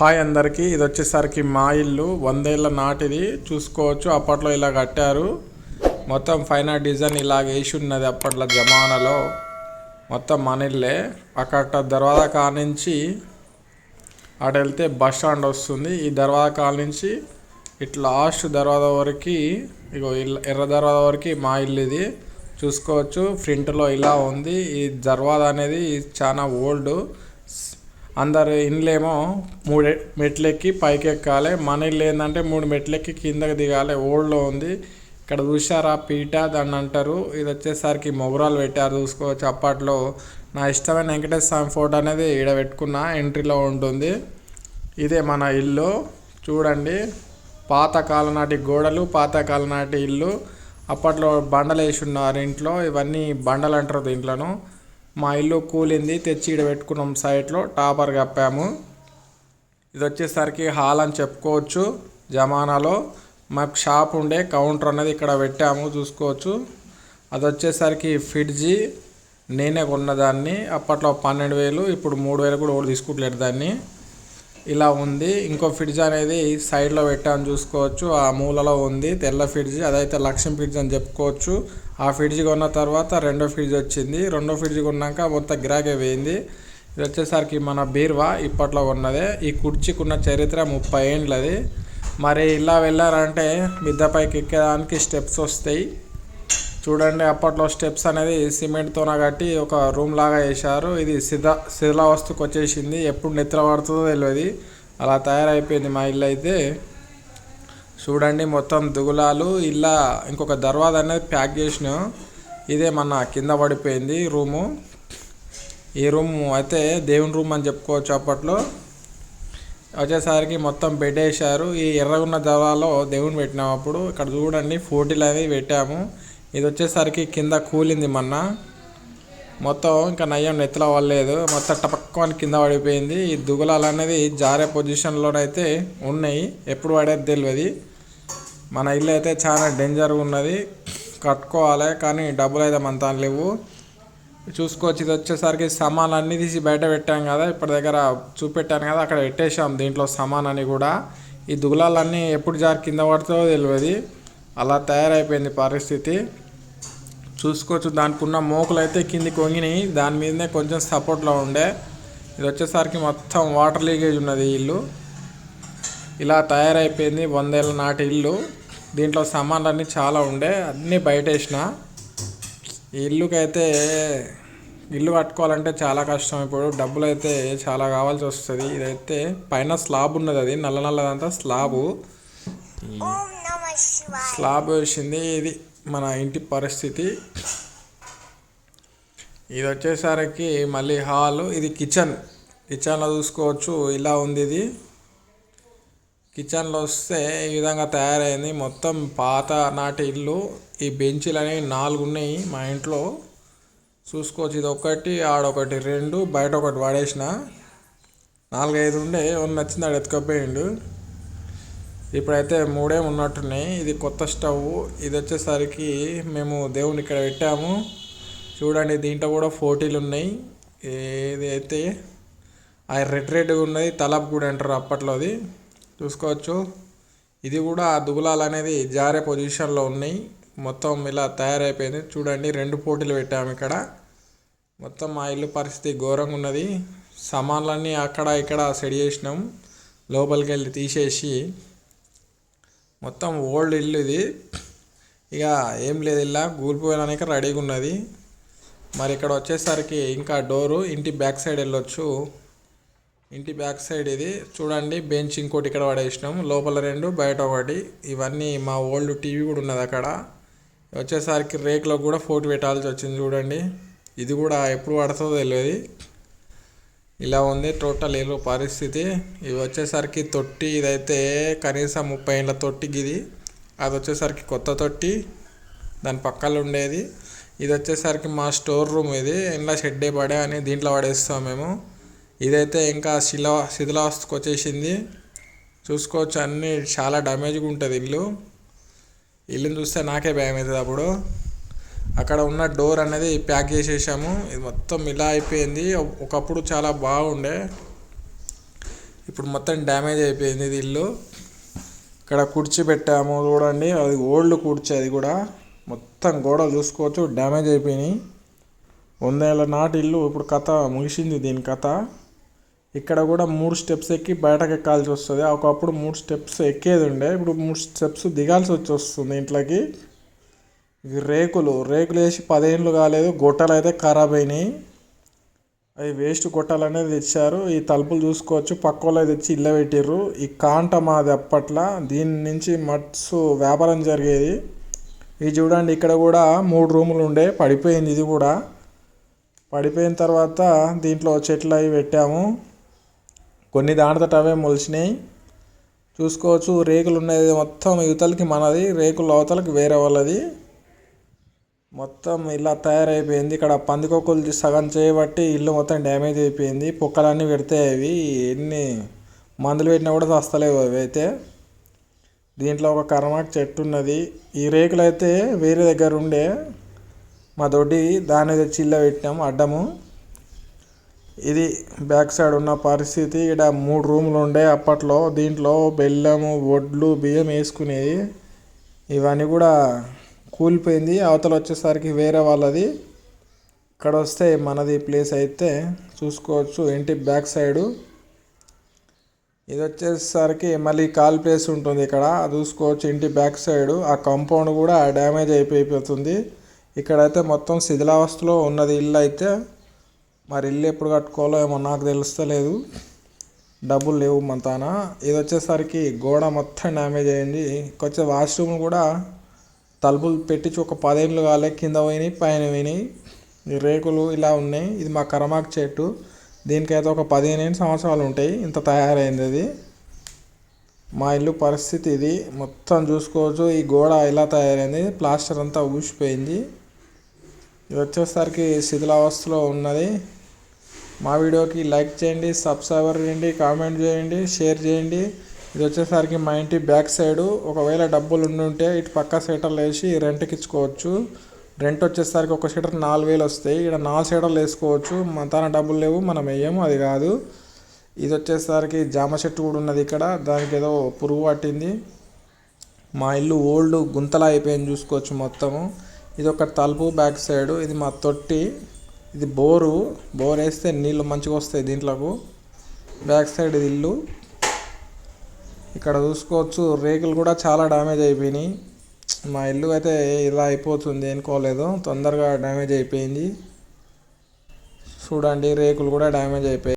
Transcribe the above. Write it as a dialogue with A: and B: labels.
A: Hi అందరికీ. ఇది వచ్చేసరికి మా ఇల్లు. వందేళ్ళ నాటిది. చూసుకోవచ్చు. అప్పట్లో ఇలా కట్టారు. మొత్తం పైన డిజైన్ ఇలాగ వేసి ఉన్నది అప్పట్లో జమానాలో. మొత్తం మన ఇల్లే. అక్కడ దర్వాజా కాడ నుంచి అటు వెళ్తే బస్ స్టాండ్ వస్తుంది. ఈ దర్వాజా కాడ నుంచి ఇట్లా లాస్ట్ దర్వాజా వరకు ఇగో ఎర్ర దర్వాజా వరకు మా ఇల్లు ఇది. చూసుకోవచ్చు. ఫ్రంట్లో ఇలా ఉంది. ఈ దర్వాజా అనేది చాలా ఓల్డ్ అందరు ఇండ్లేమో మూడు మెట్లెక్కి పైకి ఎక్కాలి మన ఇల్లు ఏంటంటే మూడు మెట్లెక్కి కిందకి దిగాలి. ఓల్డ్లో ఉంది. ఇక్కడ చూసారా పీట దాన్ని అంటారు. ఇది వచ్చేసరికి మొగరాలు పెట్టారు చూసుకోవచ్చు. అప్పట్లో నా ఇష్టమైన వెంకటేశ్వర స్వామి ఫోటో అనేది ఈడ పెట్టుకున్న ఎంట్రీలో ఉంటుంది. ఇదే మన ఇల్లు. చూడండి. పాతకాలం నాటి గోడలు పాతకాలం నాటి ఇల్లు. అప్పట్లో బండలు వేసి ఉన్నారు ఇంట్లో. ఇవన్నీ బండలు అంటారు దీంట్లోనూ. మా ఇల్లు కూలింది తెచ్చి ఈడ పెట్టుకున్నాం సైట్లో టాపర్ కప్పాము. ఇది వచ్చేసరికి హాల్ అని చెప్పుకోవచ్చు జమానాలో. మాకు షాప్ ఉండే కౌంటర్ అనేది ఇక్కడ పెట్టాము చూసుకోవచ్చు. అది వచ్చేసరికి ఫ్రిడ్జి నేనే కొన్నదాన్ని. అప్పట్లో పన్నెండు వేలు ఇప్పుడు మూడు వేలు కూడా ఒకటి తీసుకుంటలేరు దాన్ని. ఇలా ఉంది. ఇంకో ఫ్రిడ్జ్ అనేది సైడ్లో పెట్టాము చూసుకోవచ్చు. ఆ మూలలో ఉంది తెల్ల ఫ్రిడ్జ్ అదైతే లక్ష్మీ ఫ్రిడ్జ్ అని చెప్పుకోవచ్చు. ఆ ఫ్రిడ్జ్ కొన్న తర్వాత రెండో ఫ్రిడ్జ్ వచ్చింది. రెండో ఫ్రిడ్జ్ కొన్నాక మొత్తం గిరాకే పోయింది. ఇది వచ్చేసరికి మన బీర్వా ఇప్పట్లో ఉన్నదే ఈ కుర్చీకి ఉన్న చరిత్ర ముప్పై ఏండ్లది మరి ఇలా వెళ్ళారంటే మిద్దపైకి ఎక్కేదానికి స్టెప్స్ వస్తాయి. చూడండి అప్పట్లో స్టెప్స్ అనేది సిమెంట్తోన కట్టి ఒక రూమ్ లాగా వేశారు ఇది శిథ శిథిలావస్థకు వచ్చేసింది ఎప్పుడు నిద్ర పడుతుందో తెలియదు అలా తయారైపోయింది మా ఇల్లు అయితే. చూడండి మొత్తం దుగులాలు. ఇలా ఇంకొక దర్వాజా అనేది ప్యాక్ చేసినాం ఇదే మన కింద పడిపోయింది రూము. ఈ రూమ్ అయితే దేవుని రూమ్ అని చెప్పుకోవచ్చు అప్పట్లో. వచ్చేసరికి మొత్తం బెడ్ వేశారు. ఈ ఎర్రగున్న దర్వాలో దేవుని పెట్టినాం అప్పుడు. ఇక్కడ చూడండి ఫోటీలు అవి పెట్టాము. ఇది వచ్చేసరికి కింద కూలింది మొన్న. మొత్తం ఇంకా నయ్యం నెత్తిలో పడలేదు. మొత్తం పక్కన కింద పడిపోయింది. ఈ దుగులాలు అనేది జారే పొజిషన్లోనైతే ఉన్నాయి. ఎప్పుడు పడేది తెలియదు మన ఇల్లు అయితే చాలా డేంజర్గా ఉన్నది. కట్టుకోవాలి కానీ డబ్బులు అయితే మన లేవు. చూసుకోవచ్చు. ఇది వచ్చేసరికి సామాన్ అన్నీ తీసి బయట పెట్టాం కదా. ఇప్పటి దగ్గర చూపెట్టాను కదా. అక్కడ పెట్టేసాం దీంట్లో సామాన్ అని కూడా. ఈ దుగులాలన్నీ ఎప్పుడు జారి కింద పడుతుందో తెలియదు అలా తయారైపోయింది పరిస్థితి. చూసుకోవచ్చు. దానికి ఉన్న మోకులు అయితే కిందికి వంగినాయి. దాని మీదనే కొంచెం సపోర్ట్లో ఉండే. ఇది వచ్చేసరికి మొత్తం వాటర్ లీకేజ్ ఉన్నది ఇల్లు. ఇలా తయారైపోయింది వందేళ్ళ నాటి ఇల్లు. దీంట్లో సామాన్లు అన్నీ చాలా ఉండే అన్నీ బయట వేసిన ఈ ఇల్లుకైతే ఇల్లు కట్టుకోవాలంటే చాలా కష్టం. ఇప్పుడు డబ్బులు అయితే చాలా కావాల్సి వస్తుంది. ఇదైతే పైన స్లాబ్ ఉన్నది అది నల్ల నల్లదంతా స్లాబు. స్లాబ్ వేసింది. ఇది మన ఇంటి పరిస్థితి. ఇది వచ్చేసరికి మళ్ళీ హాల్ ఇది కిచెన్. కిచెన్లో చూసుకోవచ్చు ఇలా ఉంది ఇది. కిచెన్లో వస్తే ఈ విధంగా తయారైంది. మొత్తం పాత నాటి ఇల్లు ఈ బెంచీలు అనేవి నాలుగు ఉన్నాయి మా ఇంట్లో. చూసుకోవచ్చు ఇది ఒకటి ఆడొకటి రెండు బయట ఒకటి పడేసిన నాలుగైదు ఉండే ఎవరు నచ్చింది ఆడు ఎత్తుకపోయిండు ఇప్పుడైతే మూడే ఉన్నట్టున్నాయి. ఇది కొత్త స్టవ్ ఇది వచ్చేసరికి మేము దేవుని ఇక్కడ పెట్టాము. చూడండి దీంట్లో కూడా ఫోటీలు ఉన్నాయి. ఏదైతే అది ఆ రెడ్ రెడ్గా ఉన్నది తలప్ కూడా అంటారు అప్పట్లో అది. చూసుకోవచ్చు. ఇది కూడా ఆ దుగులాలు అనేది జారే పొజిషన్లో ఉన్నాయి. మొత్తం ఇలా తయారైపోయింది. చూడండి రెండు పోటీలు పెట్టాము ఇక్కడ. మొత్తం మా ఇల్లు పరిస్థితి ఘోరంగా ఉన్నది. సామాన్లన్నీ అక్కడ ఇక్కడ సెట్ చేసినాం. లోపలికి వెళ్ళి తీసేసి. మొత్తం ఓల్డ్ ఇల్లు ఇది. ఇక ఏం లేదు ఇలా. కూలిపోయడానికి రెడీగా ఉన్నది. మరి ఇక్కడ వచ్చేసరికి ఇంకా డోరు ఇంటి బ్యాక్ సైడ్ వెళ్ళొచ్చు. ఇంటి బ్యాక్ సైడ్ ఇది. చూడండి బెంచ్ ఇంకోటి ఇక్కడ పడేసినాం. లోపల రెండు బయట ఒకటి. ఇవన్నీ మా ఓల్డ్ టీవీ కూడా ఉన్నది అక్కడ. వచ్చేసరికి రేకులో కూడా ఫోటో పెట్టాల్సి వచ్చింది చూడండి. ఇది కూడా ఎప్పుడు పడుతుందో తెలియదు. ఇలా ఉంది టోటల్ ఏలో పరిస్థితి. ఇవి వచ్చేసరికి తొట్టి ఇదైతే కనీసం ముప్పై ఏళ్ళ తొట్టికి ఇది. అది వచ్చేసరికి కొత్త తొట్టి. దాని పక్కన ఉండేది. ఇది వచ్చేసరికి మా స్టోర్ రూమ్ ఇది. ఇంట్లో షెడ్డే పడే అని దీంట్లో పడేస్తాం మేము. ఇదైతే ఇంకా శిలా శిథిలావస్థకు వచ్చేసింది. చూసుకోవచ్చు అన్నీ చాలా డ్యామేజ్గా ఉంటుంది ఇల్లు. ఇల్లుని చూస్తే నాకే భయం అవుతుంది అప్పుడు. అక్కడ ఉన్న డోర్ అనేది ప్యాక్ చేసేసాము. ఇది మొత్తం ఇలా అయిపోయింది. ఒకప్పుడు చాలా బాగుండే. ఇప్పుడు మొత్తం డ్యామేజ్ అయిపోయింది ఇది ఇల్లు. ఇక్కడ కుర్చీ పెట్టాము చూడండి. అది ఓల్డ్ కుర్చీ అది కూడా. మొత్తం గోడలు చూసుకోవచ్చు డ్యామేజ్ అయిపోయినాయి. వందేళ్ళ నాటి ఇల్లు ఇప్పుడు కథ ముగిసింది దీని కథ. ఇక్కడ కూడా మూడు స్టెప్స్ ఎక్కి బయటకు ఎక్కాల్సి వస్తుంది. ఒకప్పుడు మూడు స్టెప్స్ ఎక్కేది ఉండే ఇప్పుడు మూడు స్టెప్స్ దిగాల్సి వచ్చి వస్తుంది ఇంట్లోకి. రేకులు రేకులు వేసి పదేళ్ళు కాలేదు గొట్టలు అయితే ఖరాబ్ అయినాయి. అవి వేస్ట్ గొట్టాలు అనేది తెచ్చారు. ఈ తలుపులు చూసుకోవచ్చు పక్క తెచ్చి ఇళ్ళ పెట్టిర్రు. ఈ కాంట మాది అప్పట్లో దీని నుంచి మట్స్ వ్యాపారం జరిగేది. ఇది చూడండి ఇక్కడ కూడా మూడు రూములు ఉండే పడిపోయింది ఇది కూడా. పడిపోయిన తర్వాత దీంట్లో చెట్లు అవి పెట్టాము. కొన్ని దాంట్లో అవే మొలిచినాయి. చూసుకోవచ్చు రేకులు ఉన్నది మొత్తం యువతలకి మనది రేకులు అవతలకి వేరే వాళ్ళది. మొత్తం ఇలా తయారైపోయింది. ఇక్కడ పందికొక్కులు సగం చేయబట్టి ఇల్లు మొత్తం డ్యామేజ్ అయిపోయింది. పొక్కలన్నీ పెడితే అవి ఎన్ని మందులు పెట్టినా కూడా వస్తలేవు అవి అయితే. దీంట్లో ఒక కర్మాక్ చెట్టు ఉన్నది. ఈ రేకులు అయితే వేరే దగ్గర ఉండే. మా దొడ్డి దాని మీద చిల్ల పెట్టినాము అడ్డము. ఇది బ్యాక్ సైడ్ ఉన్న పరిస్థితి. ఇక్కడ మూడు రూములు ఉండే అప్పట్లో. దీంట్లో బెల్లము వడ్లు బియ్యం వేసుకునేది. ఇవన్నీ కూడా కూలిపోయింది. అవతల వచ్చేసరికి వేరే వాళ్ళది. ఇక్కడ వస్తే మనది ప్లేస్ అయితే చూసుకోవచ్చు. ఇంటి బ్యాక్ సైడు. ఇది వచ్చేసరికి మళ్ళీ కాల్ ప్లేస్ ఉంటుంది ఇక్కడ. చూసుకోవచ్చు ఇంటి బ్యాక్ సైడ్. ఆ కాంపౌండ్ కూడా డ్యామేజ్ అయిపోతుంది ఇక్కడైతే మొత్తం శిథిలావస్థలో ఉన్నది ఇల్లు అయితే. మరి ఇల్లు ఎప్పుడు కట్టుకోవాలో ఏమో నాకు తెలుస్తలేదు. డబ్బులు లేవు మంతాన. ఇది వచ్చేసరికి గోడ మొత్తం డ్యామేజ్ అయింది. కొంచెం వాష్రూమ్ కూడా తలుపులు పెట్టించి ఒక పదేళ్ళు కాలే. కింద పోయినాయి పైన పోయినాయి. రేకులు ఇలా ఉన్నాయి. ఇది మా కరమాకు చెట్టు. దీనికైతే ఒక పదిహేను సంవత్సరాలు ఉంటాయి. ఇంత తయారైంది అది మా ఇల్లు పరిస్థితి ఇది. మొత్తం చూసుకోవచ్చు. ఈ గోడ ఇలా తయారైంది? ప్లాస్టర్ అంతా ఊసిపోయింది. ఇది వచ్చేసరికి శిథిలావస్థలో ఉన్నది. మా వీడియోకి లైక్ చేయండి సబ్స్క్రైబర్ చేయండి కామెంట్ చేయండి షేర్ చేయండి. ఇది వచ్చేసరికి మా ఇంటి బ్యాక్ సైడ్. ఒకవేళ డబ్బులు ఉండుంటే ఇటు పక్క సీటర్లు వేసి రెంట్కి ఇచ్చుకోవచ్చు. రెంట్ వచ్చేసరికి ఒక సీటర్ నాలుగు వేలు వస్తాయి. ఇక్కడ నాలుగు సీటర్లు వేసుకోవచ్చు. మన డబ్బులు లేవు మనం వేయము అది కాదు. ఇది వచ్చేసరికి జామ చెట్టు కూడా ఉన్నది ఇక్కడ. దానికి ఏదో పురుగు పట్టింది. మా ఇల్లు ఓల్డ్ గుంతలా అయిపోయింది చూసుకోవచ్చు మొత్తము. ఇది ఒక తలుపు బ్యాక్ సైడ్ ఇది మా తొట్టి ఇది బోరు. బోర్ వేస్తే నీళ్ళు మంచిగా వస్తాయి దీంట్లోకు. బ్యాక్ సైడ్ ఇది ఇల్లు. ఇక్కడ చూసుకోవచ్చు రేకులు కూడా చాలా డ్యామేజ్ అయిపోయినాయి. మా ఇల్లు అయితే ఇలా అయిపోతుంది అనుకోలేదు తొందరగా డ్యామేజ్ అయిపోయింది. చూడండి రేకులు కూడా డ్యామేజ్ అయిపోయాయి